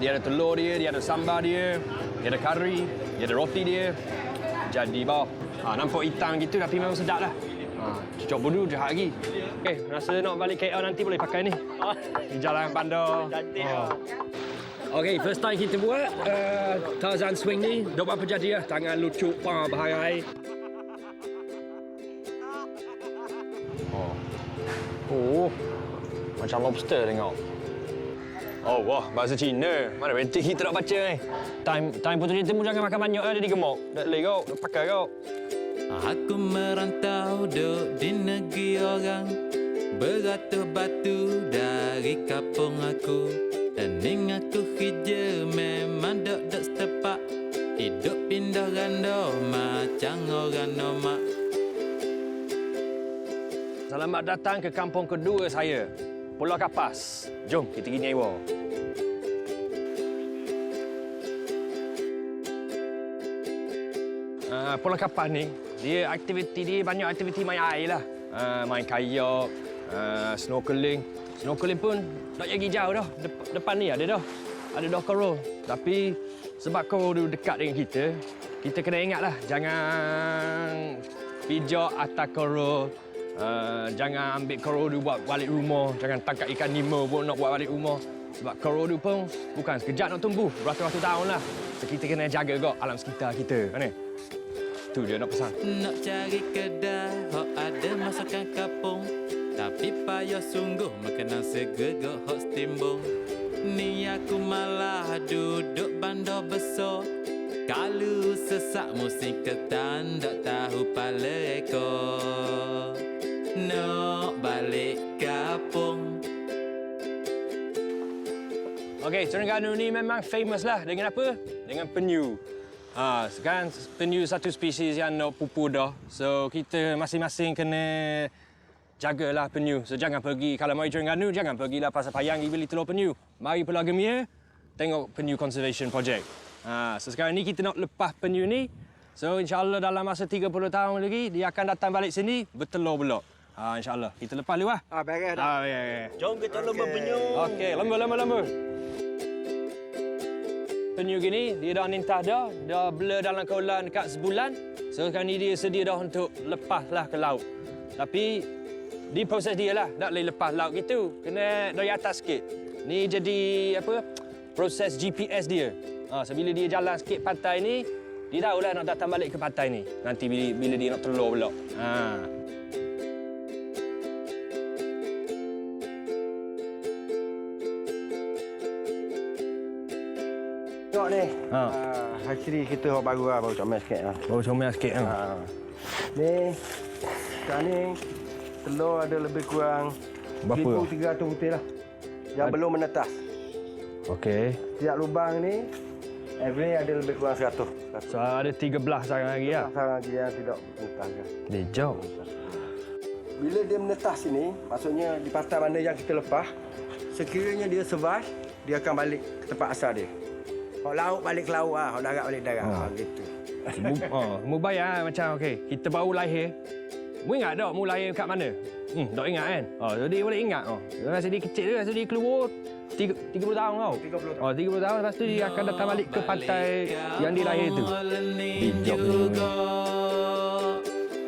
Dia ada telur dia, dia ada sambal dia, dia ada kari, dia ada roti dia. Jadi bawah. Ha, nampak hitam gitu tapi memang sedap lah. Ha, cucuk budu jahat lagi. Eh, rasa nak balik KL nanti boleh pakai ni. Di Jalan Bandar. Cantik Ha. Okey, first time kita buat uh, Tarzan swing ni. Dok apa jadi lah. Tangan lucuk, pa, bahaya. Oh. Macam lobster tengok. Oh, wah, bahasa Cina. Mana betul kita nak baca ni. Time time puteri temu jangan makan banyak lah, dia gemuk. Tak boleh kau, nak pakai kau. Aku merantau duduk di negeri orang Beratus batu dari kampung aku Dan ning aku kerja memang dok setepak Hidup pindah ganda macam orang nomak Selamat datang ke kampung kedua saya. Pulau Kapas. Jom kita pergi nyewa. Uh, Pulau Kapas ni, dia aktiviti dia banyak aktiviti main air lah. Uh, main kayak, uh, snorkeling. Snorkeling pun tak pergi jauh dah. Dep- depan ni ada dah. Ada dah koro. Tapi sebab tu dekat dengan kita, kita kena ingat lah. Jangan pijak atas koro. Uh, jangan ambil koro tu buat balik rumah. Jangan tangkap ikan nima pun nak buat balik rumah. Sebab koro tu pun bukan sekejap nak tumbuh. Beratus-ratus tahun lah. So, kita kena jaga kok alam sekitar kita. Ni? Tu dia nak pesan. Nak cari kedai hok ada masakan kampung Tapi payah sungguh makanan segegok hok setimbung Ni aku malah duduk bandar besar Kalau sesak musim ketan tak tahu pala ekor Nak balik kampung Okey, Terengganu ni memang famous lah dengan apa? Dengan penyu. Ha, sekarang penyu satu spesies yang nak pupu dah. So kita masing-masing kena jagalah penyu. So jangan pergi kalau mari Terengganu jangan pergilah pasar payang pergi beli telur penyu. Mari Pulau Gemia tengok penyu conservation project. Ha, so sekarang ni kita nak lepas penyu ni. So insya-Allah dalam masa 30 tahun lagi dia akan datang balik sini bertelur pula. Ha, insya-Allah. Kita lepas dulu lah. Ah, beres dah. Ah, ya, ya. Jom kita lomba penyu. Okey, lembu, lembu, lembu. Penyu gini, dia dah nintah dah. Dah blur dalam kolam dekat sebulan. So, sekarang ni dia sedia dah untuk lepaslah ke laut. Tapi, di proses dia lah. Tak boleh lepas laut gitu. Kena dari atas sikit. Ni jadi, apa, proses GPS dia. Ha, so, bila dia jalan sikit pantai ni, dia tahulah nak datang balik ke pantai ni. Nanti bila, bila dia nak telur pula. Ha. Ni. Ha. Ah, hasil kita hok baru lah, baru comel sikit lah. Baru comel sikit kan? Ha. Ni, sekarang ni telur ada lebih kurang Berapa? 1,300 butir lah. Yang Ad- belum menetas. Okey. Setiap lubang ni, every ada lebih kurang 100. So ada 13 sekarang lagi ya. Sekarang lagi yang tidak menetas. Dia jauh. Bila dia menetas sini, maksudnya di pantai mana yang kita lepas, sekiranya dia survive, dia akan balik ke tempat asal dia. Kalau laut balik ke laut kalau darat balik darat. Oh. Ha, gitu. Mu, oh, mu bayar macam okey. Kita baru lahir. Mu ingat tak mu lahir kat mana? Hmm, tak ingat kan? Oh, jadi boleh ingat oh. Masa dia kecil tu, masa dia keluar 30, 30 tahun tau. 30 tahun. Oh, 30 tahun lepas tu dia akan datang balik ke pantai yang dia lahir tu. Bijak ni. juga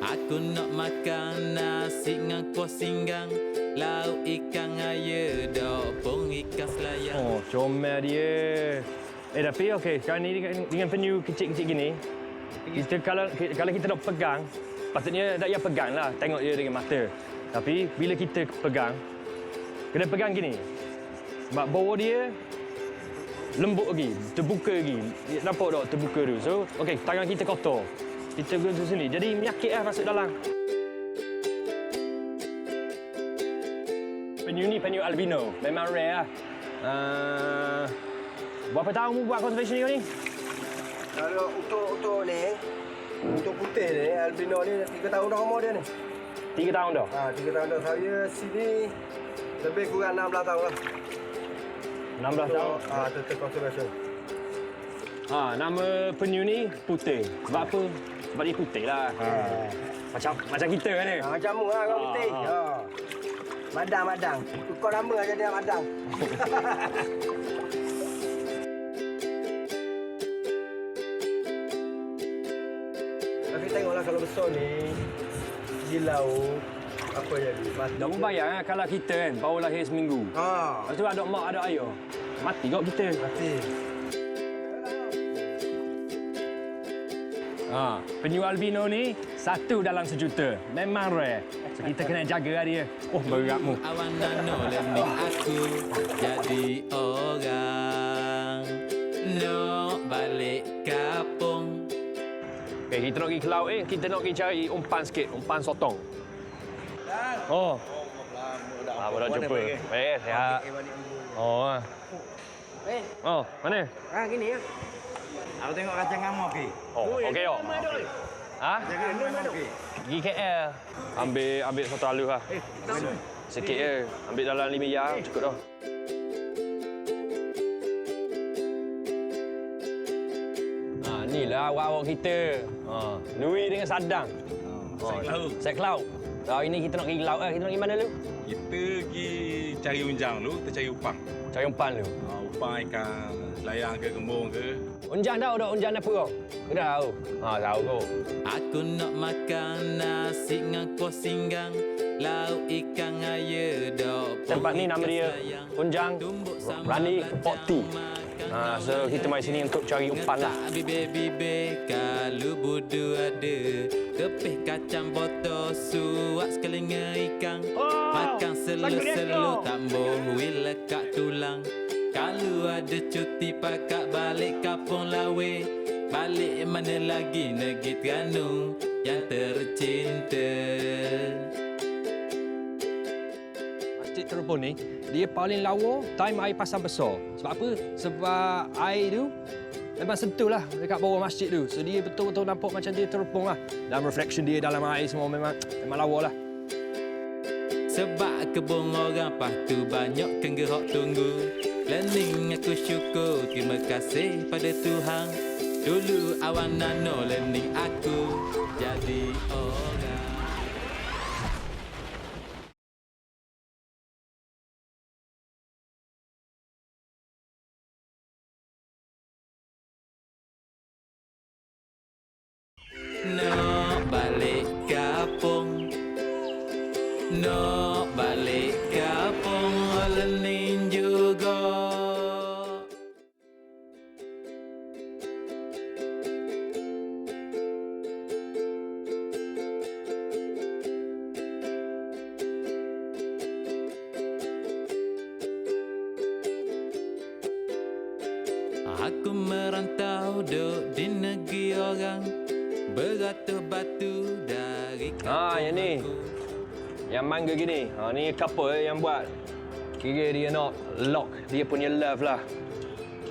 Aku nak makan nasi dengan kuah singgang Lauk ikan air Dopong ikan selayang Oh, comel dia. Eh, tapi okey, sekarang ni dengan, penyu kecil-kecil gini, kita kalau kalau kita nak pegang, patutnya tak payah pegang lah, tengok dia dengan mata. Tapi bila kita pegang, kena pegang gini. Sebab bawah dia lembut lagi, terbuka lagi. Nampak tak terbuka tu? So, okey, tangan kita kotor. Kita guna tu sini. Jadi menyakit lah masuk dalam. Penyu ni penyu albino. Memang rare lah. Uh, berapa tahun mu buat conservation ni kau ni? Kalau untuk untuk ni, untuk putih ni, albino ni 3 tahun dah umur dia ni. Tiga tahun dah. Ha, 3 tahun dah. Saya sini lebih kurang 16 tahun lah. 16 tahun. Ha, tetap conservation. Ha, nama penyu ni putih. Sebab apa? Sebab dia putih lah. Ha. Macam macam kita kan ni. Ha, macam mu lah kau Ah, putih. ah. Ha. Madang, madang. Kau nama aja dia madang. besar ni, di laut, apa jadi? Mati. Tak membayar kan kalau kita kan baru lahir seminggu. Ha, Lepas tu ada mak, ada ayah. Mati kau kita. mati. Ha, penyu albino ni satu dalam sejuta. Memang rare. So kita kena jaga lah dia. Oh, beratmu. Awan nano learning aku jadi orang Okay, kita nak pergi ke laut eh. Kita nak pergi cari umpan sikit. Umpan sotong. Oh. Ah, baru jumpa. Eh, sihat. Oh. ah. Eh, Oh, mana? ha gini ya. Aku tengok kacang ngamuk ke. Oh, okey oh. Ha? Jangan ngamuk ke. Pergi KL. Ambil ambil satu alus lah. Sikit je. Ambil dalam lima jam cukup dah. Ha, ni lah awak-awak kita. Ha, Nui dengan Sadang. Saya tahu. Set Cloud. Hari ni kita nak pergi laut lah. Kita nak pergi mana dulu? Kita pergi cari unjang dulu, kita cari upang. Cari umpan dulu. Ha, upang ikan layang ke gembung ke. Unjang dah, dah unjang apa kau? Kau dah tahu? Ha, tahu kau. Aku nak makan nasi dengan kuah singgang Lauk ikan air dok Tempat ni nama dia Unjang Rani Poti. Ha, so kita mai sini untuk cari umpan lah. Bibe bibe kalau budu ada Kepih kacang botol suak sekelingnya ikan Oh, Makan selu-selu tu. tak bohui lekat tulang Kalau ada cuti pakak balik kampung lawe Balik mana lagi negeri Terengganu yang tercinta Ni, dia paling lawa time air pasang besar. Sebab apa? Sebab air tu memang sentuh lah dekat bawah masjid tu. So dia betul-betul nampak macam dia terpong lah. Dan reflection dia dalam air semua memang memang lawa lah. Sebab kebun orang tu banyak kan gerak tunggu Learning aku syukur terima kasih pada Tuhan Dulu awan nano learning aku jadi orang Beratur batu dari Ah, yang ni. kampung. Yang mangga gini. Ha, ni couple yang buat. Kira dia nak lock dia punya love lah.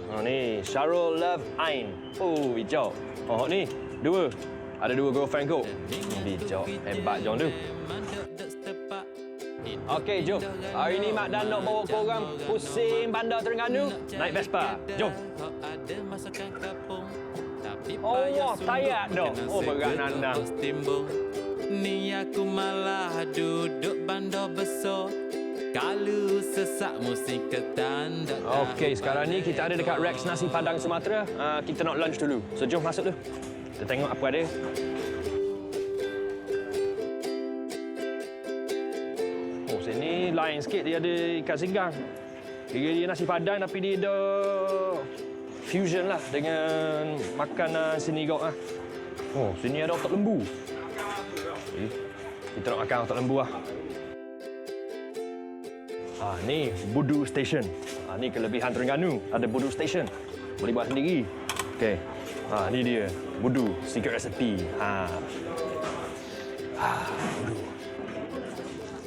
Ha, ni Syarul Love Ain. Oh, hijau. Oh, ni dua. Ada dua girlfriend kau. Hijau. Hebat Jom tu. Okey, jom. Hari ni Mak Dan nak bawa korang pusing bandar Terengganu. Naik Vespa. Jom. Oh, dah. kena Oh, berat timbung Ni aku malah duduk bandar besar Kalau sesak musik ketanda Okey, sekarang ni kita ada dekat Rex Nasi Padang Sumatera. Uh, kita nak lunch dulu. So, jom masuk dulu. Kita tengok apa ada. Oh, sini lain sikit. Dia ada ikan singgang. Kira dia nasi padang tapi dia ada fusion lah dengan makanan sini kau ah. Oh, sini ada otak lembu. Eh, kita nak makan otak lembu lah. Ah, ni Budu Station. Ah, ni kelebihan Terengganu. Ada Budu Station. Boleh buat sendiri. Okey. Ah, ni dia. Budu secret recipe. Ha. Ah, Budu.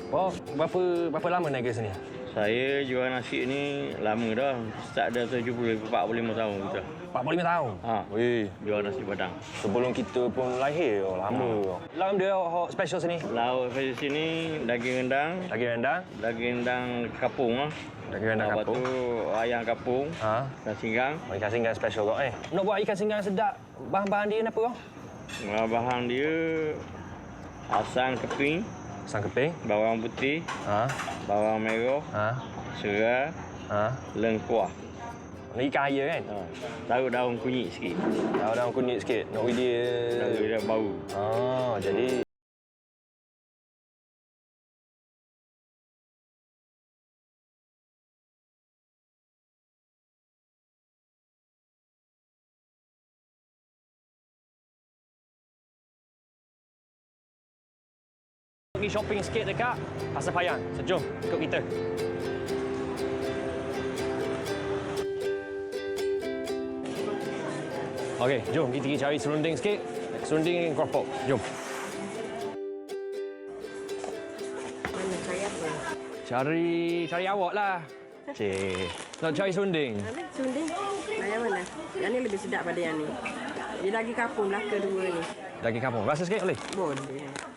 Oh, berapa berapa lama naik ke sini? Saya jual nasi ni lama dah. Start dah 70 45 tahun kita. 45 tahun. Ha. Weh, Jual nasi padang. sebelum kita pun lahir, oh, lama. Laum dia hot special sini. Lauk saya sini daging rendang, Daging rendang, daging rendang kapung lah. daging rendang Lepas kapung. tu ayam kapung, Ha. dan singgang. Oh, ikan singgang special kau eh. Nak buat ikan singgang sedap, bahan-bahan dia apa kau? Ah, Bahan dia asam keping, Sang keping. bawang putih, Ha. bawang merah, Ha. serai, Ha. lengkuah. Ni ikan air kan? Ha. Taruh daun kunyit sikit. Daun-daun kunyit sikit. Nak dia... Taruh dia bau. Oh, jadi... Pergi shopping sikit dekat Pasar Payang. Sejom, ikut kita. Okey, jom kita pergi cari serunding sikit. Serunding dengan keropok. Jom. Mana cari apa? Cari cari awak lah. Cik. Nak cari serunding. Mana sunding? Yang mana? Yang ni lebih sedap pada yang ni. Dia lagi kapung belaka dua ni. Daging kampung. Rasa sikit boleh? Boleh.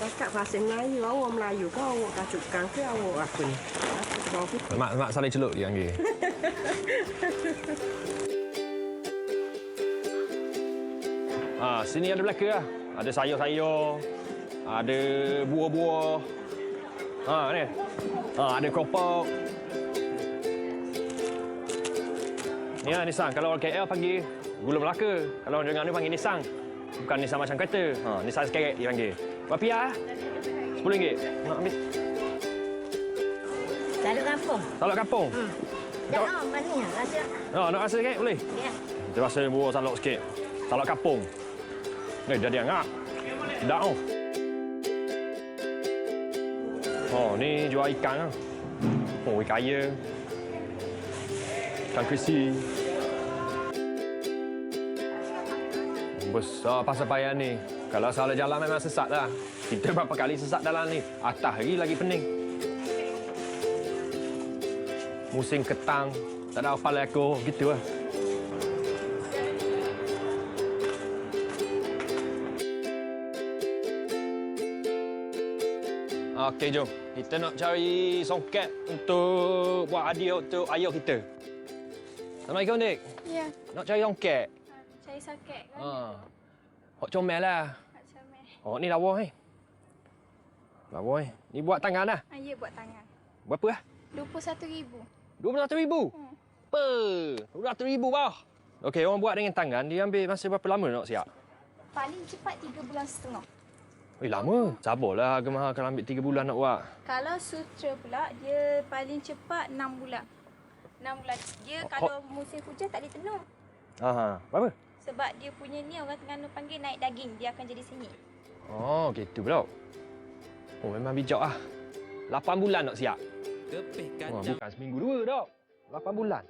Cakap bahasa Melayu, awak Melayu ke awak kacukkan ke awak apa ni? Mak mak saling celup dia panggil. Ah, sini ada belaka lah. Ada sayur-sayur. Ada buah-buah. Ha, ni. Ha, ada keropok. Ni lah nisang. Kalau orang KL panggil gula melaka. Kalau orang dengar ni panggil nisang. Bukan nisang macam kata. Ha, nisang sekerek dia panggil. Berapa ya? RM10. Nak ambil Lalu kampung. salak kampung. Dah oh, mana ya? Rasa Ha, nak rasa sikit boleh? ya. Kita rasa buah salak sikit. Salak kampung. Eh, jadi angak. Sedap oh. Oh, ni jual ikan lah. Oh, ikan air. Ikan krisi. Besar pasal payah ni. Kalau salah jalan memang sesat lah. Kita berapa kali sesat dalam ni. Atas lagi lagi pening. Musim ketang. Tak ada apa aku. Gitu lah. Okey, jom. Kita nak cari songket untuk buat hadiah untuk ayah kita. Assalamualaikum, Dik. Ya, Nak cari songket. cari sakit kan. Ha. Hok comel lah. Macam mana? Oh, ni lawa ni. Lawa ni. Ni buat tangan lah. Ah, ya buat tangan. Berapa lah? RM21,000. RM21,000. Hmm. Apa? RM21,000 bah. Okey, orang buat dengan tangan, dia ambil masa berapa lama nak siap? Paling cepat 3 bulan setengah. Eh, lama. Sabarlah harga mahal kalau ambil 3 bulan nak buat. Kalau sutra pula, dia paling cepat 6 bulan. 6 bulan. Dia kalau musim hujan tak boleh tenung. Aha. Berapa? Sebab dia punya ni orang Terengganu panggil naik daging. Dia akan jadi sengit. Oh, gitu pula. Oh, memang bijak ah. 8 bulan nak siap. Kepih Oh, kacang. bukan seminggu dua dah. 8 bulan.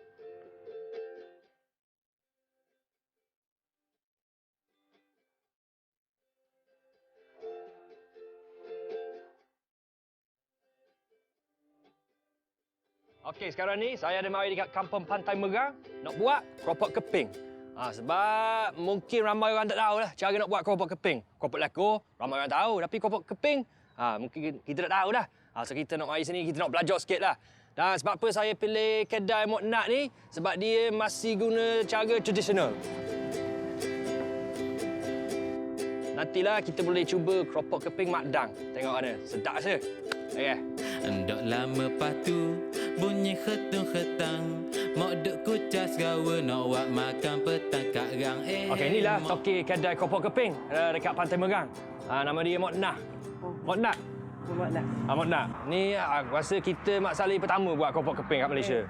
Okey, sekarang ni saya ada mari dekat kampung Pantai Merang nak buat keropok keping. Ha, sebab mungkin ramai orang tak tahu lah cara nak buat keropok keping. Keropok lako, ramai orang tahu. Tapi keropok keping, ha, mungkin kita tak tahu dah. Ha, so kita nak mari sini, kita nak belajar sikit lah. Dan sebab apa saya pilih kedai Mok Nak ni? Sebab dia masih guna cara tradisional. Nantilah kita boleh cuba keropok keping Mak Dang. Tengok mana, sedap rasa. Okey. Endok lama patu Bunyi khetung khetang Mok duk kucas gawe Nak wak makan petang Karang eh Okey, inilah mok- toki kedai keropok keping uh, dekat Pantai Merang. Ha, nama dia Mok Nah. Mok Nah. Buat dah. Ah, Mak Nak. Ni ah, aku rasa kita Mak Saleh pertama buat keropok keping kat Malaysia.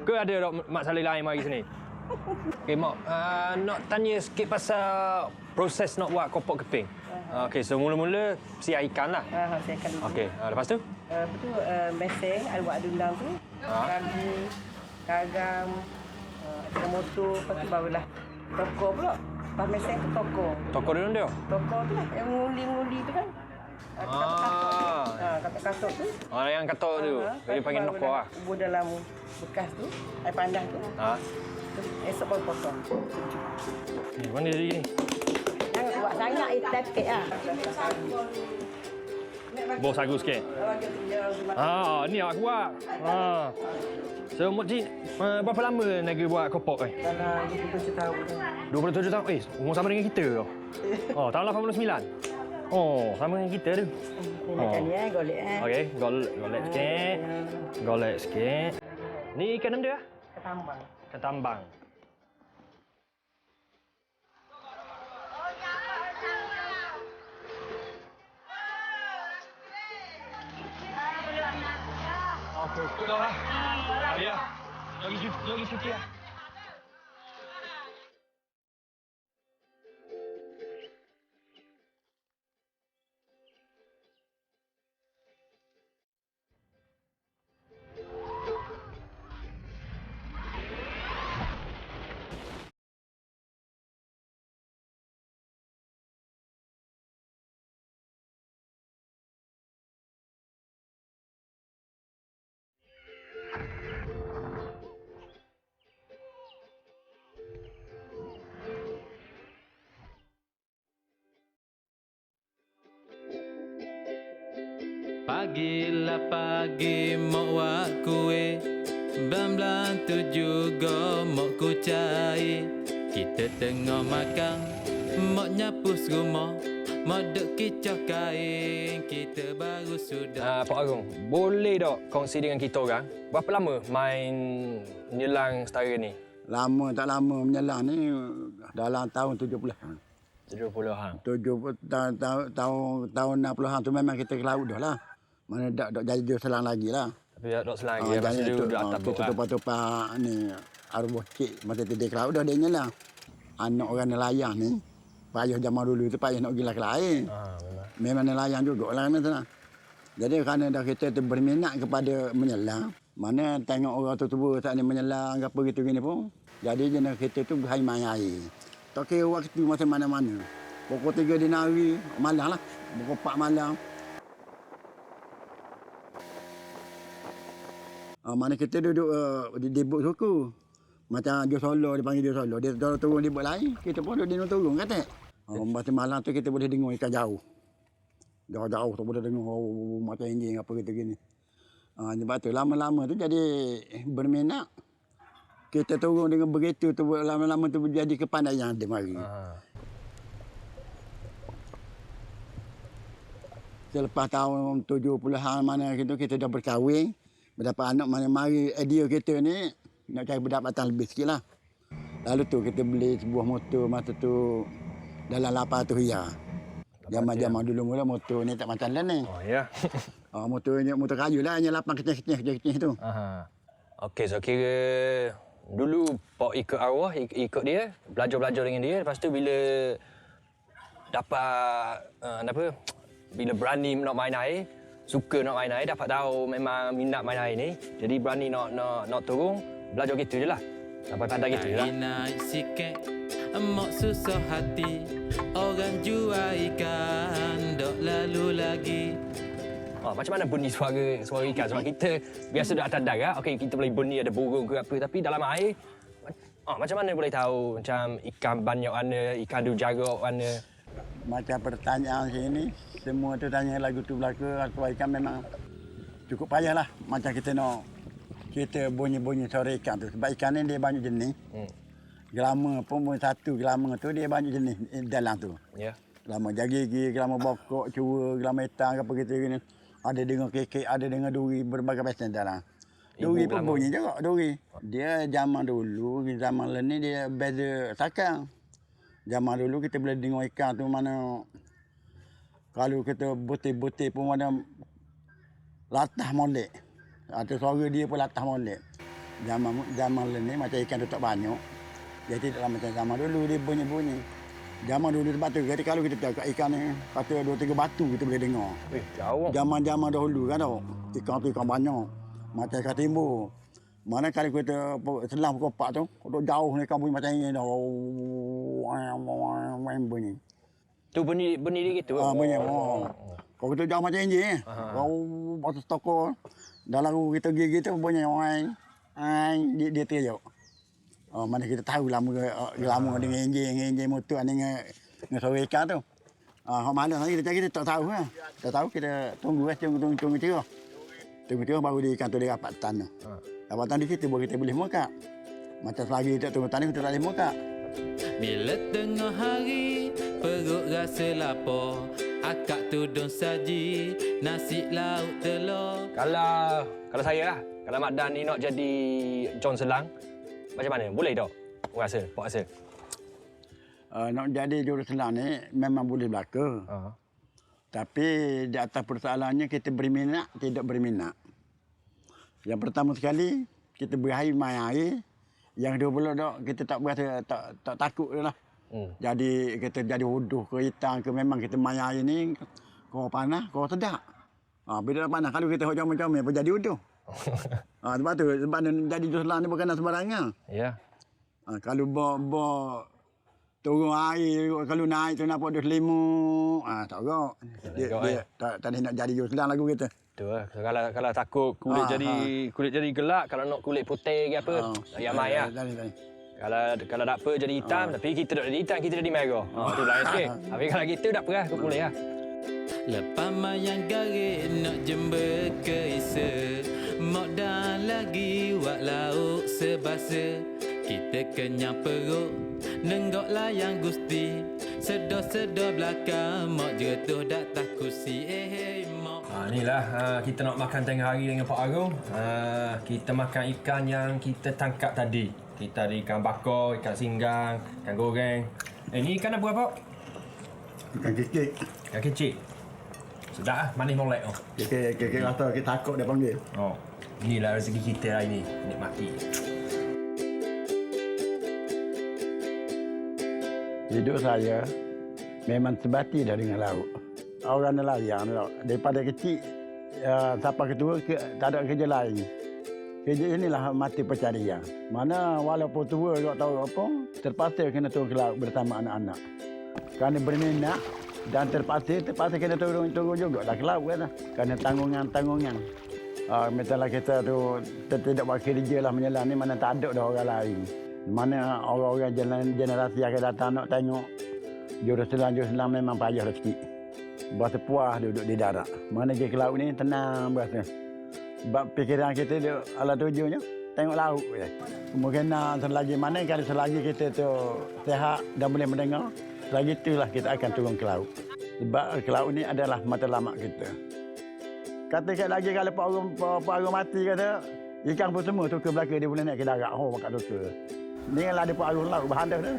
Ke ada Mak Saleh lain mari sini? Okey, Mak. Uh, nak tanya sikit pasal proses nak buat keropok keping. Uh, Okey, so mula-mula siap ikan lah. Ha, saya akan Okey, uh, lepas tu? Uh, betul uh, meseng, ada buat adundang tu. Ha? Kagu, kagam, uh, ada motor, lepas tu barulah toko pula. Lepas meseng tu toko. Toko dia dia. Toko tu lah, yang nguli-nguli tu kan. Ah, katuk-katuk tu. Ah. Ha, katuk-katuk tu. Ah, yang katok tu. Ha, Dia panggil barulah noko lah. Kubur dalam bekas tu, air pandah tu. Ha. Terus esok baru potong. Ni, mana dia ni? Jangan buat sangat, eh, sikit lah. Bos sagu sikit. Ah, ni aku buat. Ha. So, Mokcik, uh, berapa lama negeri buat kopok ni? Dalam 27 tahun tu. 27 tahun. Eh, umur sama dengan kita tu. Oh, tahun 89. Oh, sama dengan kita tu. Kan ni eh, golek eh. Okey, gol golek sikit. Golek sikit. Ni ikan apa dia? Ketambang. Ketambang. Okey, sudah lah. Ya. Lagi cuti, lagi cuti lah. Pagi lah pagi mok wak kue Belan tujuh go mok ku cai Kita tengah makan Mok nyapu rumah Mok duk kicau kain Kita baru sudah Ah, Pak Agung, boleh tak kongsi dengan kita orang berapa lama main menyelang setara ni? Lama tak lama menyelang ni dalam tahun 70-an. 70-an. 70 tahun tahun tahun, tahun 60-an tu memang kita ke laut dah lah. Mana dak dak jadi selang lagi lah. Tapi tak selagi Ah, ya, masa jadi tu, duduk ah, atas kita bot lah. tumpah-tumpah ni arwah cik masa tidur ke laut dah dia nyelang. Anak orang nelayan ni payah zaman dulu tu payah nak pergi lah ke lain. Ah, memang. Memang nelayan juga lah kan sana. Jadi kerana dah kita tu berminat kepada menyelam, mana tengok orang tu tua tak ni menyelam apa gitu gini pun. Jadi jenis kita tu berhai main air. Tak kira waktu masa mana-mana. Pukul tiga dini hari, malam lah. Pukul empat malam. Uh, mana kita duduk uh, di, di bot suku. Macam Jo Solo, dia panggil Jo Solo. Dia kalau turun di bot lain, kita pun duduk di turun kata. Uh, masa malam tu kita boleh dengar ikan jauh. Jauh-jauh tu boleh dengar oh, macam anjing apa gitu gini. Uh, sebab tu lama-lama tu jadi berminat. Kita turun dengan begitu tu lama-lama tu jadi kepandaian dia mari. Ah. Selepas tahun 70-an mana gitu kita dah berkahwin. Berdapat anak mana mari idea kita ni nak cari pendapatan lebih sikit lah. Lalu tu kita beli sebuah motor masa tu dalam 800 riyal. Zaman-zaman dulu mula motor ni tak macam lain ni. Oh, ya. Oh, motor ni motor kayu lah hanya 8 kecil-kecil kecil-kecil tu. Aha. Okey, so kira dulu Pak ikut arwah, ik- ikut dia, belajar-belajar dengan dia. Lepas tu bila dapat uh, apa? Bila berani nak main air, suka nak main air, dapat tahu memang minat main air ni. Jadi berani nak nak nak turun, belajar gitu je lah. Sampai pandai gitu je lah. Naik sikit Mok susah hati Orang jual ikan Dok lalu lagi Oh, macam mana bunyi suara suara ikan? Sebab kita biasa duduk atas darat, okey kita boleh bunyi ada burung ke apa, tapi dalam air, oh, macam mana boleh tahu macam ikan banyak mana, ikan jarak mana? Macam pertanyaan sini, semua tu tanya lagu tu belaka, atau ikan memang cukup payah lah. Macam kita nak kita bunyi-bunyi suara ikan tu. Sebab ikan ni dia banyak jenis. Hmm. Gelama pun pun satu gelama tu dia banyak jenis dalam tu. Ya. Gelama jagigi, gelama bokok, cua, gelama hitam, apa gitu gini. Ada dengan kekek, ada dengan duri, berbagai macam dalam. Duri Ibu pun gelama. bunyi juga, duri. Dia zaman dulu, zaman lain ni dia beza sakang. Zaman dulu kita boleh dengar ikan tu mana kalau kita butir-butir pun mana latah molek. Atau suara dia pun latah molek. Zaman zaman ni macam ikan tu tak banyak. Dia tidaklah macam zaman dulu dia bunyi-bunyi. Zaman dulu sebab tu kata kalau kita cakap ikan ni kata dua tiga batu kita boleh dengar. Eh, jauh. Zaman-zaman dahulu kan tau. Ikan tu ikan banyak. Macam ikan timbul. Mana kali kita pu- selang pukul 4 tu, duduk jauh ni bunyi macam ini dah. Main bunyi. Tu bunyi bunyi dia gitu. Ah, bunyi. Oh. Kalau kita jauh macam ini, kau batu toko. Dalam rumah kita gigi tu bunyi main. Ai, dia dia teriak. Oh, mana kita tahu lama uh, lama dengan enjin, enjin motor dengan dengan suara ikan tu. Ah, hok mana lagi kita kita tak tahu lah. Tak tahu kita tunggu lah, tunggu tunggu tunggu cerah. Tunggu cerah baru dia ikan tu dia rapat tan tu. Dapatan di situ baru kita boleh muka. Macam selagi tak tunggu tani kita tak boleh muka. Bila tengah hari Perut rasa lapar Akak tudung saji Nasi lauk telur Kalau kalau saya lah, kalau Mak Dan ni nak jadi John Selang, macam mana? Boleh tak? Awak rasa? Awak rasa? Uh, nak jadi juruselang ni memang boleh berlaku. Ha. Tapi di atas persoalannya kita berminat, tidak berminat. Yang pertama sekali, kita berair main air. Yang kedua pula dok, kita tak berasa tak, tak takut dah lah. Hmm. Jadi kita jadi huduh ke hitam ke memang kita main air ni kau panas, kau sedap. Ha, bila dah panas, kalau kita hok comel-comel apa jadi huduh. ha, sebab tu, sebab ni jadi juruselang ni bukan sembarangan. Ya. Ha, kalau bo, bo turun air, kalau naik tu nampak dia selimut. Ha, tak agak. Dia, dia eh. tak, tak nak jadi juruselang lagu kita. Tu lah. Kalau kalau takut kulit Ha, jadi kulit jadi gelap, kalau nak kulit putih ke apa, Ha. payah mai lah. Tadi, tadi. Kalau kalau tak apa jadi hitam, tapi kita tak jadi hitam, kita jadi merah. Ha, tu lain sikit. Tapi kalau kita tak perah, aku boleh lah. Lepas mayang garik Nak jember ke isa Mok dah lagi Wak lauk sebasa Kita kenyang perut Nenggok layang gusti Sedor-sedor belakang Mok jetuh dak takusi Eh hey mok Ha, inilah ha, kita nak makan tengah hari dengan Pak Arung. Ha, kita makan ikan yang kita tangkap tadi. Kita ada ikan bakar, ikan singgang, ikan goreng. Eh, ni ikan apa, Pak? Ikan kikik. Ikan kecil. Sedap lah, manis molek. Oh. Kikik, kikik rasa kita takut dia panggil. oh. Inilah rezeki kita hari ni. Nikmati. Hidup saya memang sebati dah dengan laut. Orang nelayan laut. Daripada kecil uh, sampai ketua ke, tak ada kerja lain. Kerja inilah mati pencarian. Mana walaupun tua tak tahu apa, terpaksa kena turun ke laut bersama anak-anak. Kerana berminat dan terpaksa, terpaksa kena turun, turun juga dah ke laut kan. Kerana tanggungan-tanggungan. Uh, misalnya kita tu tidak buat kerja lah menyelam ni mana tak ada dah orang lain. Mana orang-orang gener- generasi akan datang nak tengok juruselang-juruselang memang payah rezeki. Berasa puas duduk di darat. Mana pergi ke laut ni tenang berasa. Sebab fikiran kita dia ala tujuannya tengok laut je. Kemungkinan selagi mana kalau selagi kita tu sehat dan boleh mendengar, selagi itulah kita akan turun ke laut. Sebab ke laut ni adalah matlamat kita. Katakan lagi kalau Pak Arun, Pak, Arun mati kata, ikan pun semua tukar belakang dia boleh naik ke darat. Oh, makan tukar. Ni ada Pak Arun laut, berhandas tu.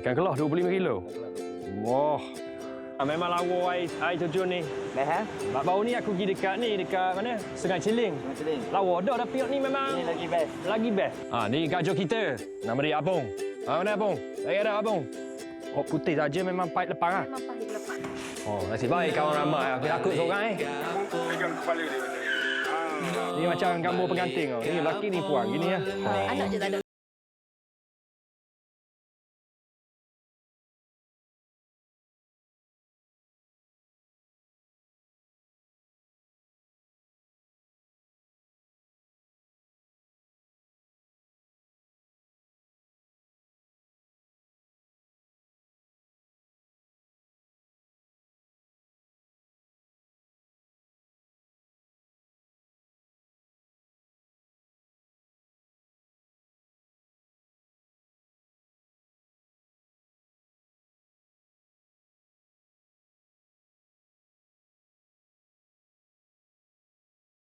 Ikan kelah 25 kilo. Wah. Ah, memang lawa air, air terjun ni. Dah Bak baru ni aku pergi dekat ni, dekat mana? Sungai Ciling. Ciling. Lawa dah tapi ni memang Ini lagi best. lagi best. Ah, ni gajah kita. Nama dia Abong. Ah, mana Abong? Saya ada Abong. Oh, putih saja memang pahit lepang ah. Memang pahit lepas. Oh, nasib baik kawan ramai. Aku takut seorang eh. Pegang kepala dia. Ni macam gambar pengantin tau. Ni lelaki ni puan gini ya. Anak je tak ada